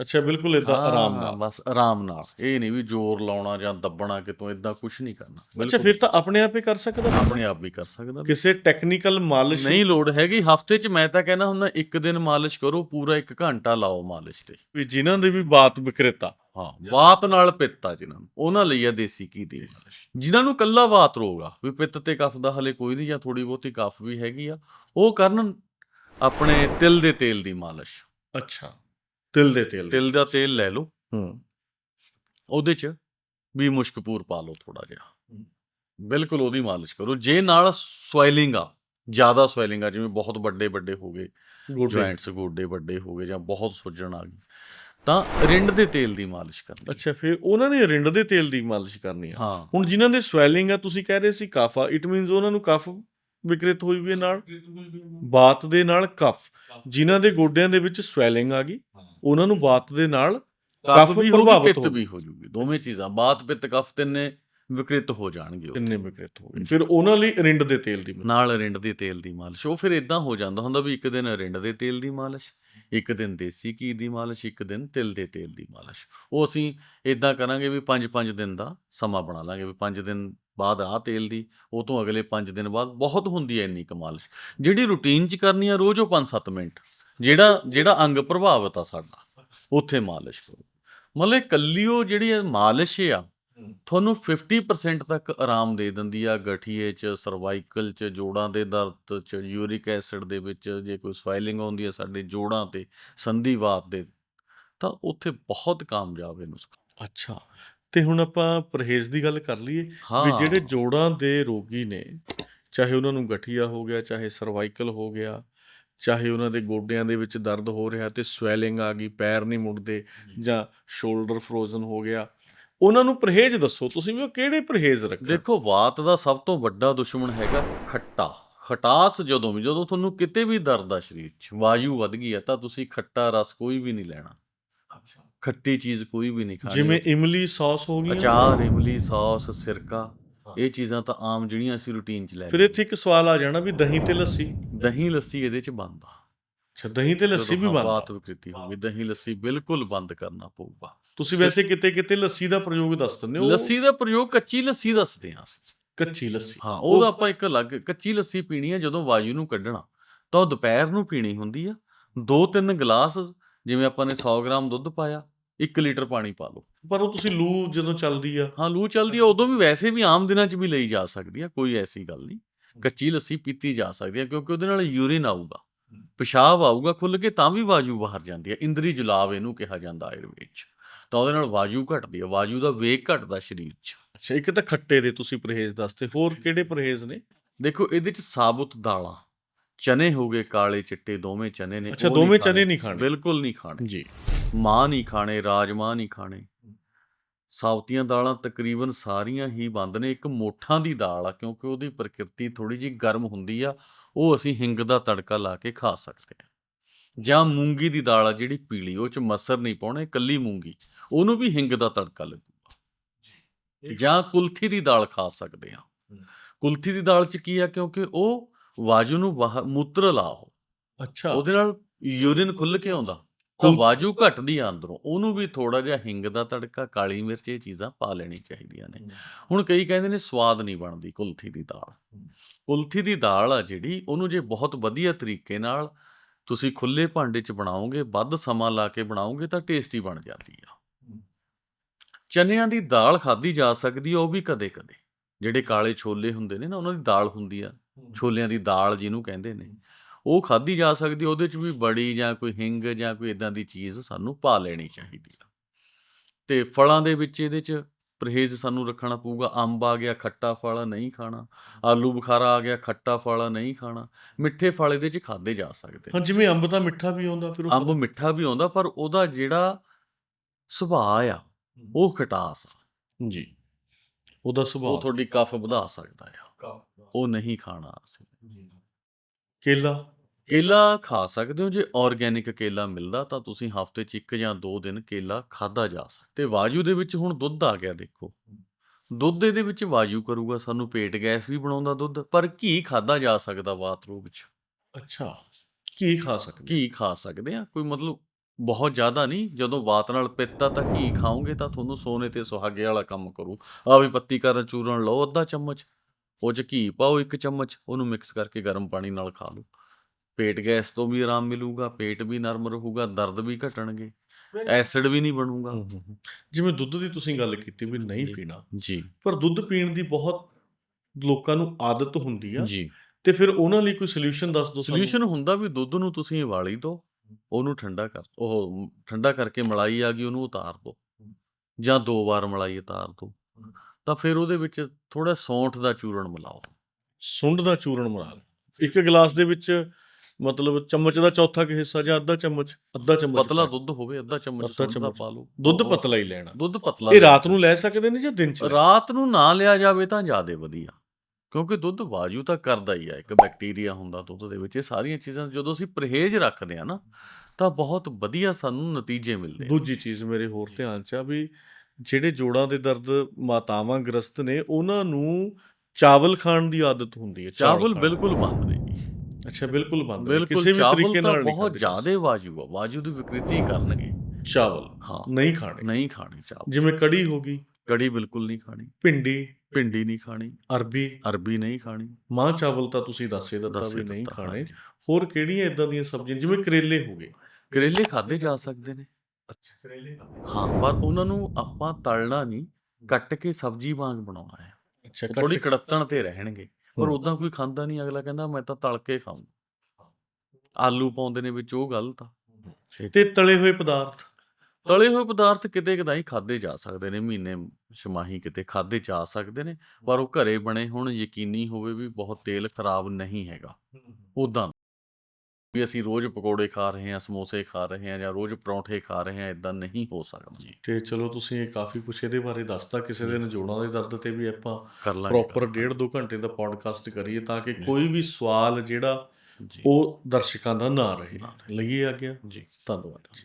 B: ਅੱਛਾ ਬਿਲਕੁਲ ਇਦਾਂ ਆਰਾਮ ਨਾਲ।
A: ਬਸ ਆਰਾਮ ਨਾਲ। ਇਹ ਨਹੀਂ ਵੀ ਜ਼ੋਰ ਲਾਉਣਾ ਜਾਂ ਦੱਬਣਾ ਕਿਤੋਂ ਇਦਾਂ ਕੁਝ ਨਹੀਂ ਕਰਨਾ।
B: ਅੱਛਾ ਫਿਰ ਤਾਂ ਆਪਣੇ ਆਪ ਹੀ ਕਰ ਸਕਦਾ
A: ਆਪਣੇ ਆਪ ਵੀ ਕਰ ਸਕਦਾ।
B: ਕਿਸੇ ਟੈਕਨੀਕਲ ਮਾਲਿਸ਼
A: ਨਹੀਂ ਲੋੜ ਹੈਗੀ। ਹਫ਼ਤੇ 'ਚ ਮੈਂ ਤਾਂ ਕਹਿੰਦਾ ਹੁੰਦਾ ਇੱਕ ਦਿਨ ਮਾਲਿਸ਼ ਕਰੋ ਪੂਰਾ 1 ਘੰਟਾ ਲਾਓ ਮਾਲਿਸ਼ ਤੇ।
B: ਵੀ ਜਿਨ੍ਹਾਂ ਦੇ ਵੀ ਬਾਤ ਵਿਕਰੇਤਾ।
A: ਹਾਂ ਵਾਤ ਨਾਲ ਪਿੱਤ ਜਿਨ੍ਹਾਂ ਨੂੰ। ਉਹਨਾਂ ਲਈ ਆ ਦੇਸੀ ਘੀ ਦੀ ਜਿਨ੍ਹਾਂ ਨੂੰ ਕੱਲਾ ਵਾਤ ਰੋਗ ਵੀ ਪਿੱਤ ਤੇ ਕਫ ਦਾ ਹਲੇ ਕੋਈ ਨਹੀਂ ਜਾਂ ਥੋੜੀ ਬਹੁਤੀ ਕਫ ਵੀ ਹੈਗੀ ਆ ਉਹ ਕਰਨ ਆਪਣੇ ਤਿਲ ਦੇ ਤੇਲ ਦੀ ਮਾਲਿਸ਼।
B: ਅੱਛਾ। ਤਿਲ ਦੇ ਤੇਲ।
A: ਤਿਲ ਦਾ ਤੇਲ ਲੈ ਲਓ।
B: ਹੂੰ।
A: ਉਹਦੇ 'ਚ ਵੀ ਮੁਸ਼ਕਪੂਰ ਪਾ ਲਓ ਥੋੜਾ ਜਿਹਾ। ਬਿਲਕੁਲ ਉਹਦੀ ਮਾਲਿਸ਼ ਕਰੋ। ਜੇ ਨਾਲ ਸਵੈਲਿੰਗ ਆ ਜ਼ਿਆਦਾ ਸਵੈਲਿੰਗ ਆ ਜਿਵੇਂ ਬਹੁਤ ਵੱਡੇ ਵੱਡੇ ਹੋ ਗਏ ਜੁਆਇੰਟਸ ਗੋਡੇ ਵੱਡੇ ਹੋ ਗਏ ਜਾਂ ਬਹੁਤ ਸੁੱਜਣ ਆ ਗਈ ਤਾਂ ਰਿੰਡ ਦੇ ਤੇਲ ਦੀ ਮਾਲਿਸ਼ ਕਰਨੀ
B: ਅੱਛਾ ਫਿਰ ਉਹਨਾਂ ਨੇ ਰਿੰਡ ਦੇ ਤੇਲ ਦੀ ਮਾਲਿਸ਼ ਕਰਨੀ ਆ।
A: ਹਾਂ।
B: ਹੁਣ ਜਿਨ੍ਹਾਂ ਦੇ ਸਵੈਲਿੰਗ ਆ ਤੁਸੀਂ ਕਹਿ ਰਹੇ ਸੀ ਕਫ ਆ ਇਟ ਮੀਨਸ ਉਹਨਾਂ ਨੂੰ ਕਫ ਵਿਕਰਿਤ ਹੋਈ ਵੀ ਹੈ ਨਾਲ? ਬਾਤ ਦੇ ਨਾਲ ਕਫ। ਜਿਨ੍ਹਾਂ ਦੇ ਗੋਡਿਆਂ ਦੇ ਵਿੱਚ ਸਵੈਲਿੰਗ ਆ ਗਈ ਉਹਨਾਂ ਨੂੰ ਬਾਤ ਦੇ ਨਾਲ
A: ਕਫ ਵੀ
B: ਪ੍ਰਭਾਵਿਤ
A: ਪ੍ਰਭਾਵਿਤ ਪਿੱਤ
B: ਹੋ-
A: ਵੀ ਹੋ ਜੂਗੀ। ਦੋਵੇਂ ਚੀਜ਼ਾਂ ਬਾਤ ਪਿੱਤ ਕਫ ਤਿੰਨੇ ਵਿਕ੍ਰਿਤ ਹੋ ਜਾਣਗੇ।
B: ਕਿੰਨੇ ਵਿਕਰਿਤ ਹੋ ਗਏ ਫਿਰ ਉਹਨਾਂ ਲਈ ਰਿੰਡ ਦੇ ਤੇਲ ਦੀ।
A: ਨਾਲ ਰਿੰਡ ਦੇ ਤੇਲ ਦੀ ਮਾਲਿਸ਼। ਉਹ ਫਿਰ ਇਦਾਂ ਹੋ ਜਾਂਦਾ ਹੁੰਦਾ ਵੀ ਇੱਕ ਦਿਨ ਰਿੰਡ ਦੇ ਤੇਲ ਦੀ ਮਾਲਿਸ਼ ਇੱਕ ਦਿਨ ਦੇਸੀ ਘੀ ਦੀ ਮਾਲਿਸ਼ ਇੱਕ ਦਿਨ ਤਿਲ ਦੇ ਤੇਲ ਦੀ ਮਾਲਿਸ਼। ਉਹ ਅਸੀਂ ਇਦਾਂ ਕਰਾਂਗੇ ਵੀ 5-5 ਦਿਨ ਦਾ ਸਮਾਂ ਬਣਾ ਲਾਂਗੇ ਵੀ 5 ਦਿਨ ਬਾਅਦ ਆ ਤੇਲ ਦੀ ਉਹ ਤੋਂ ਅਗਲੇ 5 ਦਿਨ ਬਾਅਦ ਬਹੁਤ ਹੁੰਦੀ ਹੈ ਇੰਨੀ ਕੁ ਮਾਲਿਸ਼। ਜਿਹੜੀ ਰੂਟੀਨ 'ਚ ਕਰਨੀ ਆ ਰੋਜ਼ ਉਹ 5-7 ਮਿੰਟ। ਜਿਹੜਾ ਜਿਹੜਾ ਅੰਗ ਪ੍ਰਭਾਵਿਤ ਆ ਸਾਡਾ ਉੱਥੇ ਮਾਲਿਸ਼ ਕਰੋ। ਮਤਲਬ ਇਕੱਲੀ ਉਹ ਜਿਹੜੀ ਇਹ ਮਾਲਿਸ਼ ਆ ਤੁਹਾਨੂੰ 50% ਤੱਕ ਆਰਾਮ ਦੇ ਦਿੰਦੀ ਆ ਗਠੀਏ ਚ ਸਰਵਾਈਕਲ ਚ ਜੋੜਾਂ ਦੇ ਦਰਦ ਚ ਯੂਰਿਕ ਐਸਿਡ ਦੇ ਵਿੱਚ ਜੇ ਕੋਈ ਸਵਾਈਲਿੰਗ ਆਉਂਦੀ ਹੈ ਸਾਡੇ ਜੋੜਾਂ ਤੇ ਸੰਧੀਵਾਤ ਦੇ ਤਾਂ ਉੱਥੇ ਬਹੁਤ ਕਾਮਯਾਬ ਹੈ ਨੁਸਖਾ
B: ਅੱਛਾ ਤੇ ਹੁਣ ਆਪਾਂ ਪਰਹੇਜ਼ ਦੀ ਗੱਲ ਕਰ ਲਈਏ ਵੀ ਜਿਹੜੇ ਜੋੜਾਂ ਦੇ ਰੋਗੀ ਨੇ ਚਾਹੇ ਉਹਨਾਂ ਨੂੰ ਗਠੀਆ ਹੋ ਗਿਆ ਚਾਹੇ ਸਰਵਾਈਕਲ ਹੋ ਗਿਆ ਚਾਹੇ ਉਹਨਾਂ ਦੇ ਗੋਡਿਆਂ ਦੇ ਵਿੱਚ ਦਰਦ ਹੋ ਰਿਹਾ ਤੇ ਸਵੈਲਿੰਗ ਆ ਗਈ ਪੈਰ ਨਹੀਂ ਮੁੜਦੇ ਜਾਂ। ਸ਼ੋਲਡਰ ਫਰੋਜ਼ਨ ਹੋ ਗਿਆ। ਉਹਨਾਂ ਨੂੰ ਪਰਹੇਜ਼ ਦੱਸੋ ਤੁਸੀਂ ਵੀ ਉਹ ਕਿਹੜੇ ਪਰਹੇਜ਼ ਰੱਖਣ?
A: ਦੇਖੋ ਵਾਤ ਦਾ ਸਭ ਤੋਂ ਵੱਡਾ ਦੁਸ਼ਮਣ ਹੈਗਾ ਖੱਟਾ। ਖਟਾਸ ਜਦੋਂ ਵੀ ਜਦੋਂ ਤੁਹਾਨੂੰ ਕਿਤੇ ਵੀ ਦਰਦ ਆ ਸਰੀਰ 'ਚ ਵਾਯੂ ਵੱਧ ਗਈ ਆ ਤਾਂ ਤੁਸੀਂ ਖੱਟਾ ਰਸ ਕੋਈ ਵੀ ਨਹੀਂ ਲੈਣਾ। ਖੱਟੀ ਚੀਜ਼ ਕੋਈ ਵੀ ਨਹੀਂ ਖਾਣੀ।
B: ਜਿਵੇਂ ਇਮਲੀ ਸੌਸ ਹੋ ਗਈ।
A: ਅਚਾਰ ਇਮਲੀ ਸੌਸ ਸਿਰਕਾ। ਇਹ ਚੀਜ਼ਾਂ ਤਾਂ ਆਮ ਜਿਹੜੀਆਂ ਅਸੀਂ ਰੂਟੀਨ 'ਚ ਲੈ
B: ਫਿਰ ਇੱਥੇ ਇੱਕ ਸਵਾਲ ਆ ਜਾਣਾ ਵੀ ਦਹੀਂ ਤੇ ਲੱਸੀ?
A: ਦਹੀਂ ਲੱਸੀ ਇਹਦੇ 'ਚ ਬੰਦ ਆ।
B: ਅੱਛਾ ਦਹੀਂ ਤੇ ਲੱਸੀ ਵੀ ਬੰਦ
A: ਬਾਤ ਵਿਕ੍ਰਿਤੀ ਹੋਵੇ ਦਹੀਂ ਲੱਸੀ ਬਿਲਕੁਲ ਬੰਦ ਕਰਨਾ ਪਊਗਾ।
B: ਤੁਸੀਂ ਵੈਸੇ ਕਿਤੇ ਕਿਤੇ ਲੱਸੀ ਦਾ ਪ੍ਰਯੋਗ ਦੱਸ ਦਿੰਦੇ ਹੋ।
A: ਲੱਸੀ ਦਾ ਪ੍ਰਯੋਗ ਕੱਚੀ ਲੱਸੀ ਦੱਸਦੇ ਹਾਂ ਅਸੀਂ।
B: ਕੱਚੀ ਲੱਸੀ।
A: ਹਾਂ ਉਹਦਾ ਆਪਾਂ ਇੱਕ ਅਲੱਗ ਕੱਚੀ ਲੱਸੀ ਪੀਣੀ ਹੈ ਜਦੋਂ ਵਾਯੂ ਨੂੰ ਕੱਢਣਾ। ਤਾਂ ਉਹ ਦੁਪਹਿਰ ਨੂੰ ਪੀਣੀ ਹੁੰਦੀ ਆ। ਦੋ ਤਿੰਨ ਗਲਾਸ ਜਿਵੇਂ ਆਪਾਂ ਨੇ 100 ਗ੍ਰਾਮ ਦੁੱਧ ਪਾਇਆ 1 ਲੀਟਰ ਪਾਣੀ ਪਾ ਲਓ।
B: ਪਰ ਉਹ ਤੁਸੀਂ ਲੂ ਜਦੋਂ ਚੱਲਦੀ ਆ।
A: ਹਾਂ ਲੂ ਚੱਲਦੀ ਆ ਉਦੋਂ ਵੀ ਵੈਸੇ ਵੀ ਆਮ ਦਿਨਾਂ 'ਚ ਵੀ ਲਈ ਜਾ ਸਕਦੀ ਆ ਕੋਈ ਐਸੀ ਗੱਲ ਨਹੀਂ। ਕੱਚੀ ਲੱਸੀ ਪੀਤੀ ਜਾ ਸਕਦੀ ਆ ਕਿਉਂਕਿ ਉਹਦੇ ਨਾਲ ਯੂਰਿਨ ਆਊਗਾ। ਪਿਸ਼ਾਬ ਆਊਗਾ ਖੁੱਲ ਕੇ ਤਾਂ ਵੀ ਵਾਯੂ ਬਾਹਰ ਜਾਂਦੀ ਆ ਇੰਦਰੀ ਜਲਾਵ ਇਹਨੂੰ ਕਿਹਾ ਜਾਂਦਾ ਆਯੁਰਵੇਦ 'ਚ। ਤਾਂ ਉਹਦੇ ਨਾਲ ਵਾਯੂ ਘਟਦੀ ਆ ਵਾਯੂ ਦਾ ਵੇਗ ਘਟਦਾ ਸਰੀਰ 'ਚ।
B: ਅੱਛਾ ਇੱਕ ਤਾਂ ਖੱਟੇ ਦੇ ਤੁਸੀਂ ਪਰਹੇਜ਼ ਦੱਸਦੇ ਹੋਰ ਕਿਹੜੇ ਪਰਹੇਜ਼ ਨੇ?
A: ਦੇਖੋ ਇਹਦੇ 'ਚ ਸਾਬੁਤ ਦਾਲਾਂ ਚਨੇ ਹੋ ਗਏ ਕਾਲੇ ਚਿੱਟੇ ਦੋਵੇਂ ਚਨੇ ਨੇ
B: ਅੱਛਾ ਦੋਵੇਂ। ਚਨੇ ਨਹੀਂ ਖਾਣੇ?
A: ਬਿਲਕੁਲ ਨਹੀਂ ਖਾਣੇ।
B: ਜੀ।
A: ਮਾਂ ਨਹੀਂ ਖਾਣੇ ਰਾਜਮਾਂ ਨਹੀਂ ਖਾਣੇ। ਸਾਬਤੀਆਂ ਦਾਲਾਂ ਤਕਰੀਬਨ ਸਾਰੀਆਂ ਹੀ ਬੰਦ ਨੇ ਇੱਕ ਮੋਠਾਂ ਦੀ ਦਾਲ ਆ ਕਿਉਂਕਿ ਉਹਦੀ ਪ੍ਰਕਿਰਤੀ ਥੋੜੀ ਜਿਹੀ ਗਰਮ ਹੁੰਦੀ ਆ ਉਹ ਅਸੀਂ ਹਿੰਗ ਦਾ ਤੜਕਾ ਲਾ ਕੇ ਖਾ ਸਕਦੇ ਆ ਜਾਂ ਮੂੰਗੀ ਦੀ ਦਾਲ ਆ ਜਿਹੜੀ ਪੀਲੀ ਉਹ ਚ ਮਸਰ ਨਹੀਂ ਪਾਉਣੇ ਕੱਲੀ ਮੂੰਗੀ ਉਹਨੂੰ ਵੀ ਹਿੰਗ ਦਾ ਤੜਕਾ ਲੱਗੂਗਾ। ਜਾਂ ਕੁਲਥੀ ਦੀ ਦਾਲ ਖਾ ਸਕਦੇ ਆ ਕੁਲਥੀ ਦੀ ਦਾਲ ਚ ਕੀ ਆ ਕਿਉਂਕਿ ਉਹ ਵਾਯੂ ਨੂੰ ਮੂਤਰ ਲਾ ਉਹ
B: ਅੱਛਾ।
A: ਉਹਦੇ ਨਾਲ ਯੂਰਿਨ ਖੁੱਲ ਕੇ ਆਉਂਦਾ। ਤਾਂ ਵਾਜੂ ਘਟਦੀ ਆ ਅੰਦਰੋਂ ਉਹਨੂੰ ਵੀ ਥੋੜਾ ਜਿਹਾ ਹਿੰਗ ਦਾ ਤੜਕਾ ਕਾਲੀ ਮਿਰਚ ਇਹ ਚੀਜ਼ਾਂ ਪਾ ਲੈਣੀ ਚਾਹੀਦੀਆਂ ਨੇ। ਹੁਣ ਕਈ ਕਹਿੰਦੇ ਨੇ ਸਵਾਦ ਨਹੀਂ ਬਣਦੀ ਕੁਲਥੀ ਦੀ ਦਾਲ। ਕੁਲਥੀ ਦੀ ਦਾਲ ਆ ਜਿਹੜੀ ਉਹਨੂੰ ਜੇ ਬਹੁਤ ਵਧੀਆ ਤਰੀਕੇ ਨਾਲ ਤੁਸੀਂ ਖੁੱਲੇ ਭਾਂਡੇ 'ਚ ਬਣਾਓਗੇ ਵੱਧ ਸਮਾਂ ਲਾ ਕੇ ਬਣਾਓਗੇ ਤਾਂ ਟੇਸਟੀ ਬਣ ਜਾਂਦੀ ਆ। ਚਨਿਆਂ ਦੀ ਦਾਲ ਖਾਧੀ ਜਾ ਸਕਦੀ ਆ ਉਹ ਵੀ ਕਦੇ-ਕਦੇ। ਜਿਹੜੇ ਕਾਲੇ ਛੋਲੇ ਹੁੰਦੇ ਨੇ ਨਾ ਉਹਨਾਂ ਦੀ ਦਾਲ ਹੁੰਦੀ ਆ। ਛੋਲਿਆਂ ਦੀ ਦਾਲ ਜਿਹਨੂੰ ਕਹਿੰਦੇ ਨੇ। ਉਹ ਖਾਧੀ ਜਾ ਸਕਦੀ ਉਹਦੇ ਚ ਵੀ ਬੜੀ ਜਾਂ ਕੋਈ ਹਿੰਗ ਜਾਂ ਕੋਈ ਇਦਾਂ ਦੀ ਚੀਜ਼ ਸਾਨੂੰ ਪਾ ਲੈਣੀ ਚਾਹੀਦੀ ਆ। ਤੇ ਫਲਾਂ ਦੇ ਵਿੱਚ ਇਹਦੇ ਚ ਪਰਹੇਜ਼ ਸਾਨੂੰ ਰੱਖਣਾ ਪਊਗਾ। ਅੰਬ ਆ ਗਿਆ ਖੱਟਾ ਫਲ ਨਹੀਂ ਖਾਣਾ। ਆਲੂ ਬੁਖਾਰਾ ਆ ਗਿਆ ਖੱਟਾ ਫਲ ਨਹੀਂ ਖਾਣਾ। ਮਿੱਠੇ ਫਲ ਇਹਦੇ ਚ ਖਾਦੇ ਜਾ ਸਕਦੇ
B: ਹਾਂ ਜਿਵੇਂ ਅੰਬ ਤਾਂ ਮਿੱਠਾ ਵੀ ਆਉਂਦਾ ਫਿਰ ਉਹ
A: ਅੰਬ ਮਿੱਠਾ ਵੀ ਆਉਂਦਾ ਪਰ ਉਹਦਾ ਜਿਹੜਾ ਸੁਭਾਅ ਆ ਉਹ ਖਟਾਸ ਆ।
B: ਜੀ। ਉਹਦਾ
A: ਉਹ
B: ਸੁਭਾਅ
A: ਤੁਹਾਡੀ ਕਫ ਵਧਾ ਸਕਦਾ ਆ। ਉਹ ਨਹੀਂ ਖਾਣਾ ਅਸੀਂ।
B: ਕੇਲਾ?
A: ਕੇਲਾ ਖਾ ਸਕਦੇ ਹੋ ਜੇ ਆਰਗੈਨਿਕ ਕੇਲਾ ਮਿਲਦਾ ਤਾਂ ਤੁਸੀਂ ਹਫ਼ਤੇ 'ਚ ਇੱਕ ਜਾਂ ਦੋ ਦਿਨ ਕੇਲਾ ਖਾਦਾ ਜਾ ਸਕਦਾ। ਤੇ ਵਾਯੂ ਦੇ ਵਿੱਚ ਹੁਣ ਦੁੱਧ ਆ ਗਿਆ ਦੇਖੋ। ਦੁੱਧ ਇਹਦੇ ਵਿੱਚ ਵਾਯੂ ਕਰੂਗਾ ਸਾਨੂੰ ਪੇਟ ਗੈਸ ਵੀ ਬਣਾਉਂਦਾ ਦੁੱਧ ਪਰ ਘੀ ਖਾਦਾ ਜਾ ਸਕਦਾ ਰੋਗ 'ਚ।
B: ਅੱਛਾ ਕੀ ਖਾ ਸਕਦੇ
A: ਘੀ ਖਾ ਸਕਦੇ ਆ ਕੋਈ ਮਤਲਬ ਬਹੁਤ ਜ਼ਿਆਦਾ ਨਹੀਂ ਜਦੋਂ ਵਾਤ ਨਾਲ ਪਿੱਤਾ ਤਾਂ ਘੀ ਖਾਓਗੇ ਤਾਂ ਤੁਹਾਨੂੰ ਸੋਨੇ ਤੇ ਸੁਹਾਗੇ ਵਾਲਾ ਕੰਮ ਕਰੂ। ਆ ਵੀ ਪੱਤੀ ਕਰਨ ਚੂਰਨ ਲਓ ਅੱਧਾ ਚਮਚ ਉਹ 'ਚ ਘੀ ਪਾਓ ਇੱਕ ਚਮਚ ਉਹਨੂੰ ਮਿਕਸ ਕਰਕੇ ਗਰਮ ਪਾਣੀ ਨਾਲ ਖਾ ਲਓ। ਪੇਟ ਗੈਸ ਤੋਂ ਵੀ ਆਰਾਮ ਮਿਲੂਗਾ ਪੇਟ ਵੀ ਨਰਮ ਰਹੂਗਾ ਦਰਦ ਵੀ ਘਟਣਗੇ ਐਸਿਡ ਵੀ ਨਹੀਂ ਬਣੂਗਾ।
B: ਜਿਵੇਂ ਦੁੱਧ ਦੀ ਤੁਸੀਂ ਗੱਲ ਕੀਤੀ ਵੀ ਨਹੀਂ। ਪੀਣਾ
A: ਜੀ।
B: ਪਰ ਦੁੱਧ ਪੀਣ ਦੀ ਬਹੁਤ ਲੋਕਾਂ ਨੂੰ ਆਦਤ ਹੁੰਦੀ ਆ।
A: ਜੀ।
B: ਤੇ ਫਿਰ ਉਹਨਾਂ ਲਈ ਕੋਈ ਸੋਲੂਸ਼ਨ ਦੱਸ ਦਿਓ ਸਾਨੂੰ।
A: ਸੋਲੂਸ਼ਨ ਹੁੰਦਾ ਵੀ ਦੁੱਧ ਨੂੰ ਤੁਸੀਂ ਉਬਾਲੀ ਦਿਓ ਉਹਨੂੰ ਠੰਡਾ ਕਰ ਉਹ ਠੰਡਾ ਕਰਕੇ ਮਲਾਈ ਆ ਗਈ ਉਹਨੂੰ ਉਤਾਰ ਦਿਓ ਜਾਂ ਦੋ ਵਾਰ ਮਲਾਈ ਉਤਾਰ ਦਿਓ ਤਾਂ ਫਿਰ ਉਹਦੇ ਵਿੱਚ ਥੋੜਾ ਸੌਂਠ ਦਾ ਚੂਰਨ ਮਿਲਾਓ।
B: ਸੁੰਡ ਦਾ ਚੂਰਨ ਬਣਾ ਲਓ। ਇੱਕ ਗਲਾਸ ਦੇ ਵਿੱਚ ਮਤਲਬ ਚਮਚ ਦਾ ਚੌਥਾ ਕਿ ਹਿੱਸਾ ਜਾਂ ਅੱਧਾ ਚਮਚ ਅੱਧਾ ਚਮਚ
A: ਪਤਲਾ। ਦੁੱਧ ਹੋਵੇ ਅੱਧਾ ਚਮਚ ਸੁੰਢ ਦਾ। ਪਾ ਲਓ
B: ਦੁੱਧ ਪਤਲਾ ਹੀ ਲੈਣਾ
A: ਦੁੱਧ ਪਤਲਾ
B: ਇਹ। ਰਾਤ ਨੂੰ ਲੈ ਸਕਦੇ ਨੇ ਜਾਂ ਦਿਨ ਚ
A: ਰਾਤ ਨੂੰ ਨਾ ਲਿਆ ਜਾਵੇ ਤਾਂ ਜ਼ਿਆਦਾ ਵਧੀਆ ਕਿਉਂਕਿ ਦੁੱਧ ਵਾਯੂ ਤਾਂ ਕਰਦਾ ਹੀ ਆ ਇੱਕ ਬੈਕਟੀਰੀਆ ਹੁੰਦਾ ਦੁੱਧ ਦੇ ਵਿੱਚ ਇਹ ਸਾਰੀਆਂ ਚੀਜ਼ਾਂ ਜਦੋਂ ਅਸੀਂ ਪਰਹੇਜ਼ ਰੱਖਦੇ ਆ ਨਾ ਤਾਂ ਬਹੁਤ ਵਧੀਆ ਸਾਨੂੰ ਨਤੀਜੇ ਮਿਲਦੇ
B: ਦੂਜੀ ਚੀਜ਼ ਮੇਰੇ ਹੋਰ ਧਿਆਨ ਚ ਆ ਵੀ ਜਿਹੜੇ ਜੋੜਾਂ ਦੇ ਦਰਦ ਮਾਤਾਵਾਂ ਗ੍ਰਸਤ ਨੇ ਉਹਨਾਂ ਨੂੰ ਚਾਵਲ ਖਾਣ ਦੀ ਆਦਤ ਹੁੰਦੀ ਹੈ
A: ਚਾਵਲ। ਬਿਲਕੁਲ ਬੰਦ ਨੇ
B: ਅੱਛਾ ਬਿਲਕੁਲ ਬੰਦ ਕਿਸੇ ਵੀ ਤਰੀਕੇ ਨਾਲ ਨਹੀਂ
A: ਬਹੁਤ ਜ਼ਿਆਦਾ ਵਾਜੂ ਆ। ਵਾਜੂ ਦੀ ਵਿਕ੍ਰਿਤੀ ਕਰਨਗੇ।
B: ਚਾਵਲ
A: ਹਾਂ।
B: ਨਹੀਂ ਖਾਣੇ।
A: ਨਹੀਂ ਖਾਣੇ ਚਾਵਲ।
B: ਜਿਵੇਂ ਕੜੀ ਹੋ ਗਈ।
A: ਕੜੀ ਬਿਲਕੁਲ ਨਹੀਂ ਖਾਣੀ।
B: ਭਿੰਡੀ।
A: ਭਿੰਡੀ ਨਹੀਂ ਖਾਣੀ।
B: ਅਰਬੀ।
A: ਅਰਬੀ ਨਹੀਂ ਖਾਣੀ।
B: ਮਾਂ ਚਾਵਲ ਤਾਂ ਤੁਸੀਂ ਦੱਸੇ ਦਿੱਤਾ ਵੀ ਨਹੀਂ ਖਾਣੇ। ਹੋਰ ਕਿਹੜੀਆਂ ਇਦਾਂ ਦੀਆਂ ਸਬਜ਼ੀਆਂ ਜਿਵੇਂ ਕਰੇਲੇ ਹੋ ਗਏ?
A: ਕਰੇਲੇ ਖਾਦੇ ਜਾ ਸਕਦੇ ਨੇ।
B: ਅੱਛਾ ਕਰੇਲੇ
A: ਹਾਂ ਪਰ ਉਹਨਾਂ ਨੂੰ ਆਪਾਂ ਤਲਣਾ ਨਹੀਂ ਕੱਟ ਕੇ ਸਬਜ਼ੀ ਵਾਂਗ ਬਣਾਉਣਾ ਹੈ।
B: ਅੱਛਾ
A: ਥੋੜੀ ਕੜੱਤਣ ਤੇ ਰਹਿਣਗੇ। ਪਰ। ਉਦਾਂ ਕੋਈ ਖਾਂਦਾ ਨਹੀਂ ਅਗਲਾ ਕਹਿੰਦਾ ਮੈਂ ਤਾਂ ਤਲ ਕੇ ਖਾਊਂ ਆਲੂ ਪਾਉਂਦੇ ਨੇ ਵਿੱਚ ਉਹ ਗਲਤ ਆ।
B: ਤੇ ਤਲੇ ਹੋਏ ਪਦਾਰਥ।
A: ਤਲੇ ਹੋਏ ਪਦਾਰਥ ਕਿਤੇ ਕਦਾਈ ਖਾਦੇ ਜਾ ਸਕਦੇ ਨੇ ਮਹੀਨੇ ਛਮਾਹੀ ਕਿਤੇ ਖਾਦੇ ਜਾ ਸਕਦੇ ਨੇ ਪਰ ਉਹ ਘਰੇ ਬਣੇ ਹੁਣ ਯਕੀਨੀ ਹੋਵੇ ਵੀ ਬਹੁਤ ਤੇਲ ਖਰਾਬ ਨਹੀਂ ਹੈਗਾ। ਉਦਾਂ ਵੀ ਅਸੀਂ ਰੋਜ਼ ਪਕੌੜੇ ਖਾ ਰਹੇ ਹਾਂ ਸਮੋਸੇ ਖਾ ਰਹੇ ਹਾਂ ਜਾਂ ਰੋਜ਼ ਪਰੌਂਠੇ ਖਾ ਰਹੇ ਹਾਂ ਇਦਾਂ ਨਹੀਂ ਹੋ ਸਕਦਾ। ਜੀ
B: ਤੇ ਚਲੋ ਤੁਸੀਂ ਇਹ ਕਾਫੀ ਕੁਛ ਇਹਦੇ ਬਾਰੇ ਦੱਸਤਾ। ਕਿਸੇ ਦਿਨ ਜੋੜਾਂ ਦੇ ਦਰਦ ਤੇ ਵੀ ਆਪਾਂ ਪ੍ਰੋਪਰ
A: ਕਰ ਲਾਂਗੇ।
B: ਡੇਢ ਦੋ ਘੰਟੇ ਦਾ ਪੋਡਕਾਸਟ ਕਰੀਏ ਤਾਂ ਕਿ। ਕੋਈ ਵੀ ਸਵਾਲ ਜਿਹੜਾ ਉਹ ਦਰਸ਼ਕਾਂ ਦਾ ਨਾ ਰਹੇ।
A: ਨਾ ਰਹੇ।
B: ਲਈਏ ਆ ਗਿਆ
A: ਜੀ।
B: ਧੰਨਵਾਦ। ਜੀ